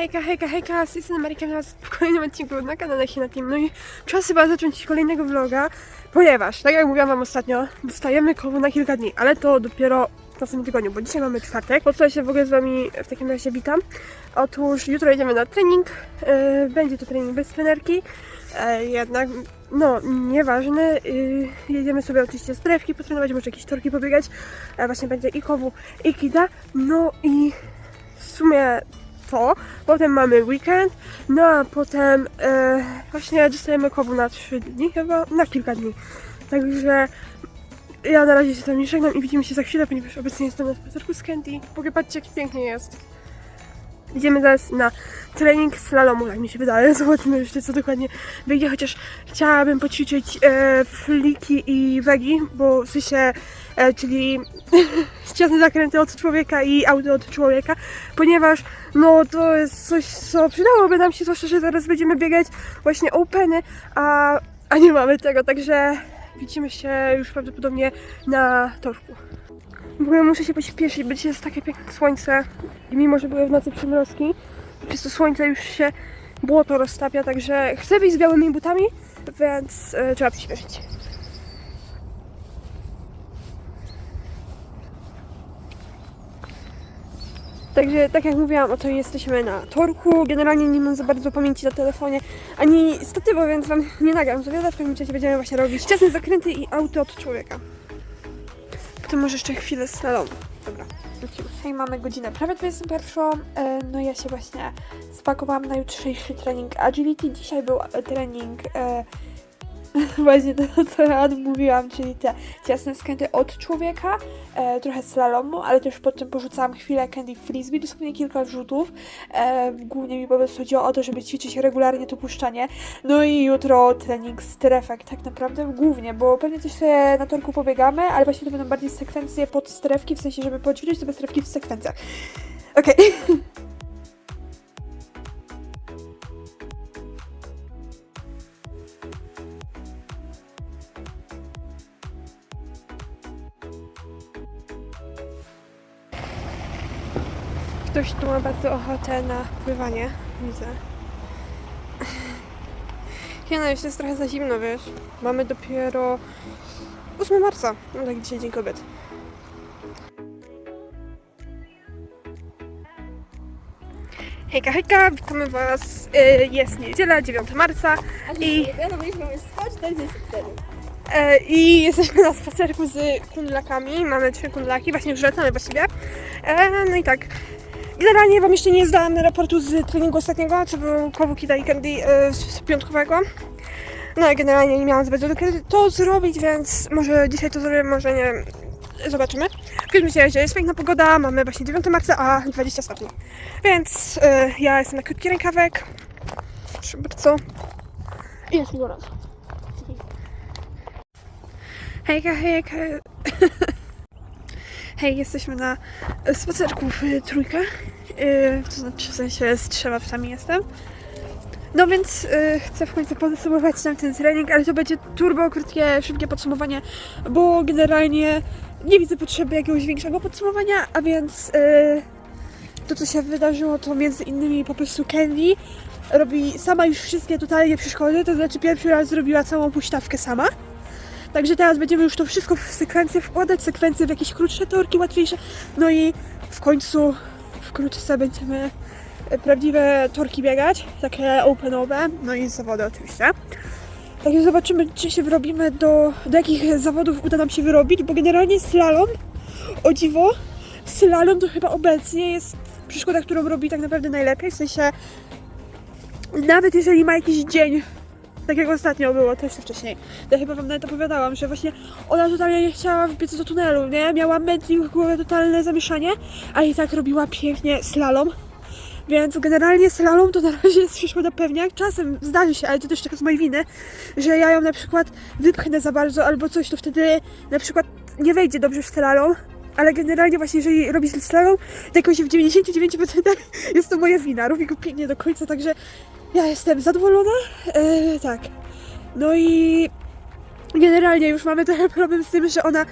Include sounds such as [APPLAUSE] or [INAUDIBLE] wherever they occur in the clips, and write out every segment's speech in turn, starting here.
Hejka, hejka, hejka, z strony Marika was w kolejnym odcinku na kanale Hina Team. No i czas chyba zacząć kolejnego vloga, ponieważ, tak jak mówiłam wam ostatnio, dostajemy koło na kilka dni, ale to dopiero w następnym tygodniu, bo dzisiaj mamy czwartek. Po co się w ogóle z wami w takim razie witam. Otóż jutro jedziemy na trening, e, będzie to trening bez trenerki, e, jednak, no, nieważne, e, jedziemy sobie oczywiście strefki potrenować, może jakieś torki pobiegać, e, właśnie będzie i kowu, i kida, no i w sumie to. Potem mamy weekend, no a potem e, właśnie dostajemy kowu na 3 dni, chyba na kilka dni. Także ja na razie się tam nie żegnam i widzimy się za chwilę, ponieważ obecnie jestem na spacerku z Candy. W ogóle patrzcie, jak pięknie jest. Idziemy zaraz na trening slalomu, tak mi się wydaje. [LAUGHS] Zobaczymy jeszcze, co dokładnie wyjdzie, chociaż chciałabym poćwiczyć e, fliki i wegi, bo w sensie, e, czyli [LAUGHS] ściany zakręty od człowieka i auto od człowieka, ponieważ no to jest coś, co przydałoby nam się, zwłaszcza, że zaraz będziemy biegać właśnie openy, a, a nie mamy tego, także widzimy się już prawdopodobnie na torku. W ogóle muszę się pośpieszyć, bo dzisiaj jest takie piękne słońce i mimo, że były w nocy przymrozki, przez to słońce już się błoto roztapia, także chcę wyjść z białymi butami, więc e, trzeba przyspieszyć. Także tak jak mówiłam, oto jesteśmy na torku. Generalnie nie mam za bardzo pamięci na telefonie ani statywu, więc wam nie nagram za wiele. W pewnym czasie będziemy właśnie robić ciasne zakręty i auto od człowieka. Potem może jeszcze chwilę slalomu. Dobra, lecimy. Hej, mamy godzinę prawie 21. E, No ja się właśnie spakowałam na jutrzejszy trening agility. Dzisiaj był e, trening e, [LAUGHS] właśnie to, co ja mówiłam, czyli te ciasne skręty od człowieka, e, trochę slalomu, ale też potem porzucałam chwilę candy frisbee, dosłownie kilka rzutów. E, głównie mi po prostu chodziło o to, żeby ćwiczyć regularnie to puszczanie. No i jutro trening strefek tak naprawdę głównie, bo pewnie coś sobie na torku pobiegamy, ale właśnie to będą bardziej sekwencje pod strefki, w sensie, żeby poćwiczyć sobie strefki w sekwencjach. Okej. [LAUGHS] Ktoś tu ma bardzo ochotę na pływanie, widzę. Ja no, już jest trochę za zimno, wiesz. Mamy dopiero 8 marca, no tak dzisiaj Dzień Kobiet. Hejka, hejka, witamy Was. Y, Jest niedziela, 9 marca i, e, i jesteśmy na spacerku z kundlakami. Mamy trzy kundlaki, właśnie już wracamy właściwie. E, No i tak, Generalnie Wam jeszcze nie zdałam raportu z treningu ostatniego, co był kowu Kida i Candy e, z piątkowego. No i generalnie nie miałam zbyt do kiedy to zrobić, więc może dzisiaj to zrobię, może nie. Zobaczymy. W każdym razie jest piękna pogoda, mamy właśnie 9 marca, a 20 stopni. Więc e, ja jestem na krótki rękawek. Proszę bardzo. I mi gorąco. Hejka, hejka. [LAUGHS] Hej, jesteśmy na spacerku w trójkę. Yy, to znaczy w sensie z trzema psami jestem. No więc yy, chcę w końcu podsumować nam ten trening, ale to będzie turbo krótkie, szybkie podsumowanie, bo generalnie nie widzę potrzeby jakiegoś większego podsumowania, a więc yy, to co się wydarzyło to między innymi po prostu Candy robi sama już wszystkie totalnie przeszkody, to znaczy pierwszy raz zrobiła całą puśtawkę sama. Także teraz będziemy już to wszystko w sekwencję wkładać, sekwencje w jakieś krótsze torki, łatwiejsze. No i w końcu wkrótce będziemy e, prawdziwe torki biegać, takie openowe, no i zawody oczywiście. Także zobaczymy, czy się wyrobimy do, do jakich zawodów uda nam się wyrobić, bo generalnie slalom, o dziwo, slalom to chyba obecnie jest przeszkoda, którą robi tak naprawdę najlepiej, w sensie nawet jeżeli ma jakiś dzień tak jak ostatnio było, to jeszcze wcześniej. Ja chyba wam nawet opowiadałam, że właśnie ona totalnie nie chciała wbiec do tunelu, nie? Miała mętlik w głowie, totalne zamieszanie, a i tak robiła pięknie slalom. Więc generalnie slalom to na razie jest przeszkoda pewniak. Czasem zdarzy się, ale to też tylko z mojej winy, że ja ją na przykład wypchnę za bardzo albo coś, to wtedy na przykład nie wejdzie dobrze w slalom. Ale generalnie właśnie jeżeli robi slalom, to jakoś w 99% jest to moja wina. Robi go pięknie do końca, także ja jestem zadowolona. E, tak. No i generalnie już mamy trochę problem z tym, że ona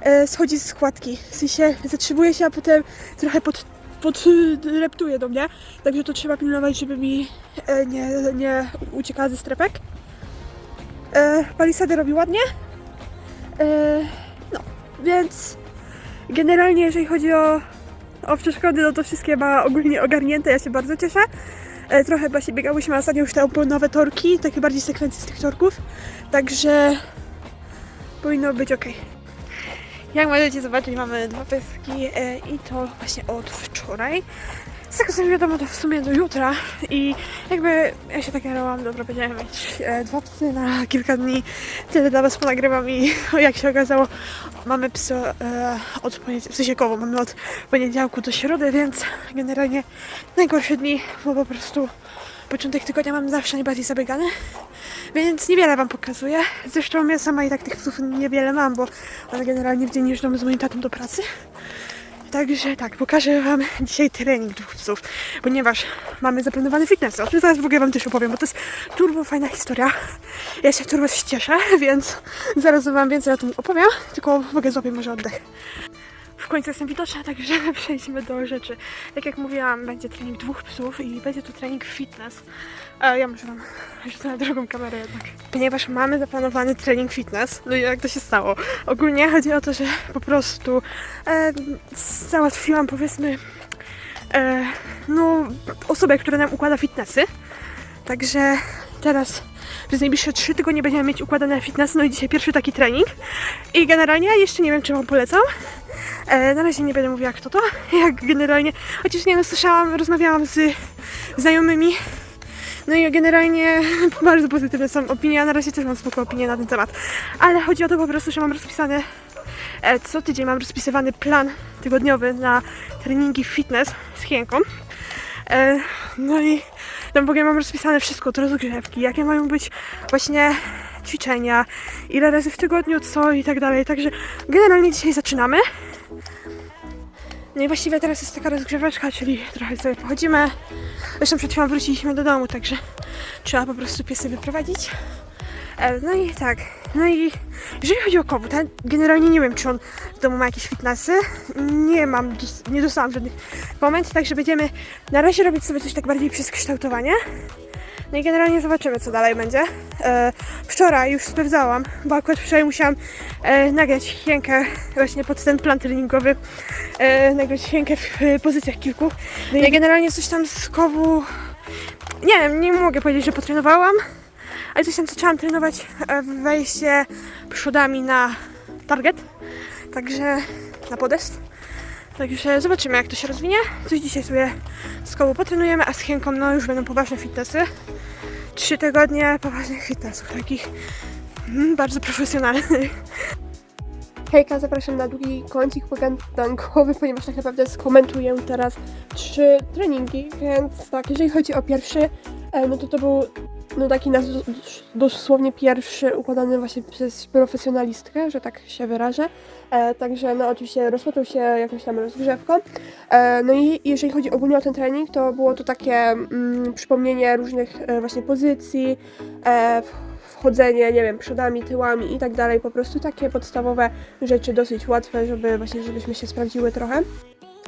e, schodzi z składki. W sensie zatrzymuje się, a potem trochę pod, podreptuje do mnie, także to trzeba pilnować, żeby mi e, nie, nie uciekała ze strefek. E, palisady robi ładnie. E, no, więc generalnie jeżeli chodzi o, o przeszkody, no to wszystkie ma ogólnie ogarnięte, ja się bardzo cieszę. E, trochę właśnie biegałyśmy ostatnio już te nowe torki, takie bardziej sekwencje z tych torków, także powinno być ok. Jak możecie zobaczyć, mamy dwa pyski e, i to właśnie od wczoraj. Z tego co mi wiadomo, to w sumie do jutra i jakby ja się tak jarałam, dobra, będziemy mieć e, dwa psy na kilka dni, tyle dla was ponagrywam i [LAUGHS] jak się okazało, mamy psy e, od poniedziałku, w sensie koło, mamy od poniedziałku do środy, więc generalnie najgorsze dni, bo po prostu początek tygodnia mam zawsze najbardziej zabiegany, więc niewiele wam pokazuję. Zresztą ja sama i tak tych psów niewiele mam, bo one generalnie w dzień jeżdżą z moim tatą do pracy. Także tak, pokażę Wam dzisiaj trening dwóch psów, ponieważ mamy zaplanowany fitness. O tym zaraz w ogóle Wam też opowiem, bo to jest turbo fajna historia. Ja się turbo cieszę, [LAUGHS] więc zaraz Wam więcej o tym opowiem, tylko w ogóle złapię może oddech. W końcu jestem widoczna, także [LAUGHS] przejdźmy do rzeczy. Tak jak mówiłam, będzie trening dwóch psów i będzie to trening fitness. A ja muszę Wam rzucę na drugą kamerę jednak. Ponieważ mamy zaplanowany trening fitness, no i jak to się stało? Ogólnie chodzi o to, że po prostu e, załatwiłam powiedzmy e, no, osobę, która nam układa fitnessy. Także teraz przez najbliższe trzy tygodnie będziemy mieć układane fitnessy, no i dzisiaj pierwszy taki trening. I generalnie jeszcze nie wiem, czy Wam polecam. E, na razie nie będę mówiła, kto to. [LAUGHS] Jak generalnie, chociaż nie no, słyszałam, rozmawiałam z znajomymi. No i generalnie [LAUGHS] bardzo pozytywne są opinie, a na razie też mam spoko opinie na ten temat. Ale chodzi o to po prostu, że mam rozpisany e, co tydzień mam rozpisywany plan tygodniowy na treningi fitness z Hienką. E, no i tam w ogóle mam rozpisane wszystko, to rozgrzewki, jakie mają być właśnie ćwiczenia, ile razy w tygodniu, co i tak dalej. Także generalnie dzisiaj zaczynamy. No i właściwie teraz jest taka rozgrzeweczka, czyli trochę sobie pochodzimy. Zresztą przed chwilą wróciliśmy do domu, także trzeba po prostu piesy wyprowadzić. E, No i tak, no i jeżeli chodzi o ja generalnie nie wiem, czy on w domu ma jakieś fitnessy. Nie mam, nie dostałam żadnych komend, także będziemy na razie robić sobie coś tak bardziej przez kształtowanie. No i generalnie zobaczymy, co dalej będzie. E, wczoraj już sprawdzałam, bo akurat wczoraj musiałam e, nagrać hienkę właśnie pod ten plan treningowy, e, nagrać hienkę w e, pozycjach kilku. No i generalnie coś tam z kowu, nie wiem, nie mogę powiedzieć, że potrenowałam, ale coś tam zaczęłam trenować e, wejście przodami na target, także na podest. Także zobaczymy jak to się rozwinie. Coś dzisiaj sobie z koło potrenujemy, a z Hienką no już będą poważne fitnessy. Trzy tygodnie poważnych fitnessów, takich mm, bardzo profesjonalnych. Hejka, zapraszam na długi kącik pogadankowy, ponieważ tak naprawdę skomentuję teraz trzy treningi, więc tak, jeżeli chodzi o pierwszy, no to to był no taki nas dosłownie pierwszy układany właśnie przez profesjonalistkę, że tak się wyrażę. E, także no oczywiście rozpoczął się jakąś tam rozgrzewką. E, no i jeżeli chodzi ogólnie o ten trening, to było to takie mm, przypomnienie różnych e, właśnie pozycji, e, wchodzenie, nie wiem, przodami, tyłami i tak dalej, po prostu takie podstawowe rzeczy dosyć łatwe, żeby właśnie, żebyśmy się sprawdziły trochę.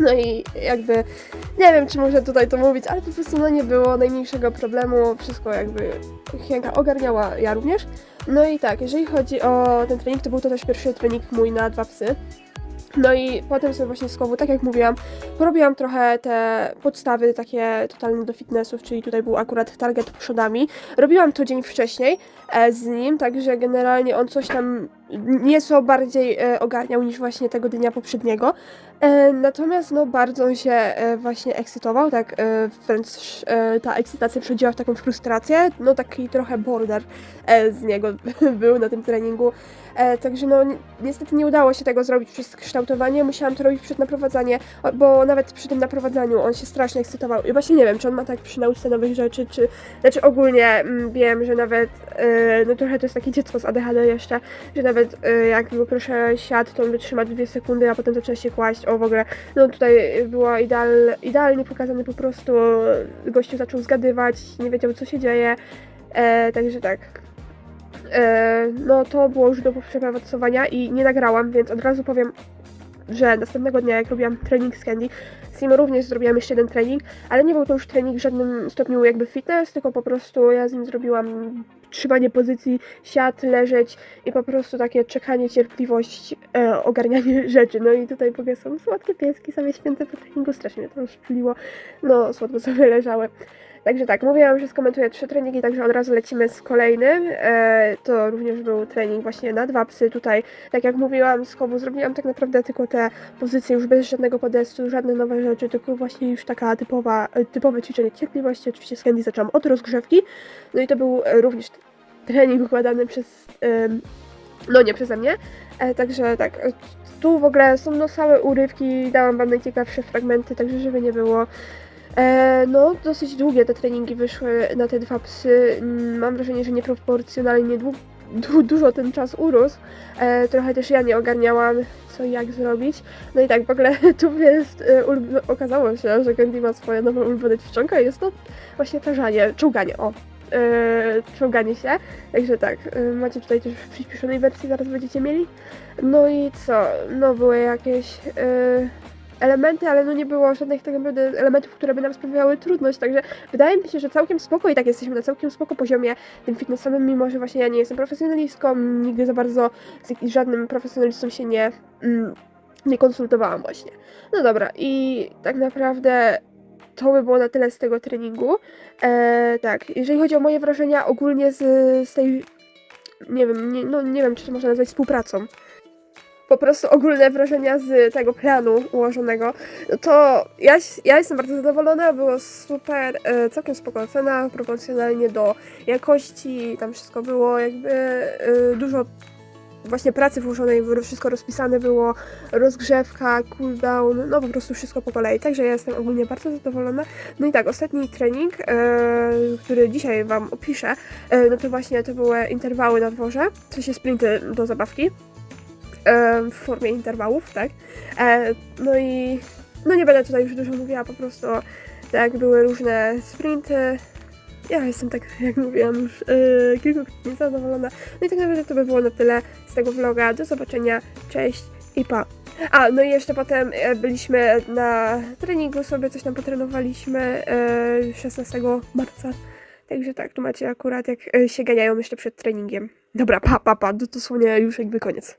No i jakby, nie wiem, czy muszę tutaj to mówić, ale po prostu no nie było najmniejszego problemu, wszystko jakby Hienka ogarniała, ja również. No i tak, jeżeli chodzi o ten trening, to był to też pierwszy trening mój na dwa psy. No i potem sobie właśnie z kowu, tak jak mówiłam, porobiłam trochę te podstawy takie totalne do fitnessów, czyli tutaj był akurat target przodami. Robiłam to dzień wcześniej e, z nim, także generalnie on coś tam nieco bardziej e, ogarniał niż właśnie tego dnia poprzedniego. E, natomiast no bardzo się e, właśnie ekscytował, tak e, wręcz e, ta ekscytacja przechodziła w taką frustrację, no taki trochę border z niego [LAUGHS] był na tym treningu. Także no ni- niestety nie udało się tego zrobić przez kształtowanie, musiałam to robić przed naprowadzanie, bo nawet przy tym naprowadzaniu on się strasznie ekscytował i właśnie nie wiem, czy on ma tak przy nauce nowych rzeczy, czy znaczy ogólnie mm, wiem, że nawet no trochę to jest takie dziecko z ADHD jeszcze, że nawet jak go proszę siad, to on wytrzyma dwie sekundy, a potem zaczyna się kłaść, o w ogóle, no tutaj była ideal, idealnie pokazany po prostu, gościu zaczął zgadywać, nie wiedział co się dzieje, e, także tak. E, no to było już do przepracowania i nie nagrałam, więc od razu powiem, że następnego dnia, jak robiłam trening z Candy, Z nim również zrobiłam jeszcze jeden trening, ale nie był to już trening w żadnym stopniu jakby fitness, tylko po prostu ja z nim zrobiłam trzymanie pozycji, siat, leżeć i po prostu takie czekanie, cierpliwość, e, ogarnianie [LAUGHS] rzeczy. No i tutaj ogóle są słodkie pieski, sobie święte po treningu, strasznie mnie to rozczuliło. No, słodko sobie leżały. Także tak, mówiłam, że skomentuję trzy treningi, także od razu lecimy z kolejnym. E, to również był trening właśnie na dwa psy. Tutaj, tak jak mówiłam, z Kowu zrobiłam tak naprawdę tylko te pozycje już bez żadnego podestu, żadne nowe rzeczy, tylko właśnie już taka typowa, e, typowe ćwiczenie cierpliwości. Oczywiście z Candy zaczęłam od rozgrzewki. No i to był e, również trening układany przez, em, no nie przeze mnie. E, także tak, e, tu w ogóle są no same urywki, dałam wam najciekawsze fragmenty, także żeby nie było. E, no, dosyć długie te treningi wyszły na te dwa psy. Mm, Mam wrażenie, że nieproporcjonalnie dłu- du- dużo ten czas urósł. E, trochę też ja nie ogarniałam, co i jak zrobić. No i tak, w ogóle [LAUGHS] tu jest, e, ulub- okazało się, że Candy ma swoje nowe ulubione ćwiczonka i jest to właśnie tarzanie, czołganie, o. E, czołganie się. Także tak, e, macie tutaj też w przyspieszonej wersji, zaraz będziecie mieli. No i co? No były jakieś e, elementy, ale no nie było żadnych tak naprawdę elementów, które by nam sprawiały trudność, także wydaje mi się, że całkiem spoko i tak jesteśmy na całkiem spoko poziomie tym fitnessowym, mimo że właśnie ja nie jestem profesjonalistką, nigdy za bardzo z żadnym profesjonalistą się nie, mm, nie konsultowałam właśnie. No dobra, i tak naprawdę to by było na tyle z tego treningu. E, tak, jeżeli chodzi o moje wrażenia ogólnie z, z tej, nie wiem, nie, no nie wiem, czy to można nazwać współpracą. Po prostu ogólne wrażenia z tego planu ułożonego, to ja, ja jestem bardzo zadowolona, było super, e, całkiem spoko cena, proporcjonalnie do jakości, tam wszystko było jakby e, dużo właśnie pracy włożonej, wszystko rozpisane było, rozgrzewka, cooldown, no po prostu wszystko po kolei, także ja jestem ogólnie bardzo zadowolona. No i tak, ostatni trening, e, który dzisiaj Wam opiszę, e, no to właśnie to były interwały na dworze, w sensie sprinty do zabawki, w formie interwałów, tak. E, no i no nie będę tutaj już dużo mówiła, po prostu tak, były różne sprinty. Ja jestem tak, [LAUGHS] jak mówiłam, już e, kilkukrotnie zadowolona. No i tak naprawdę to by było na tyle z tego vloga. Do zobaczenia, cześć i pa. A, no i jeszcze potem e, byliśmy na treningu, sobie coś tam potrenowaliśmy e, 16 marca. Także tak, tu macie akurat jak e, się ganiają jeszcze przed treningiem. Dobra, pa, pa, pa, dosłownie już jakby koniec.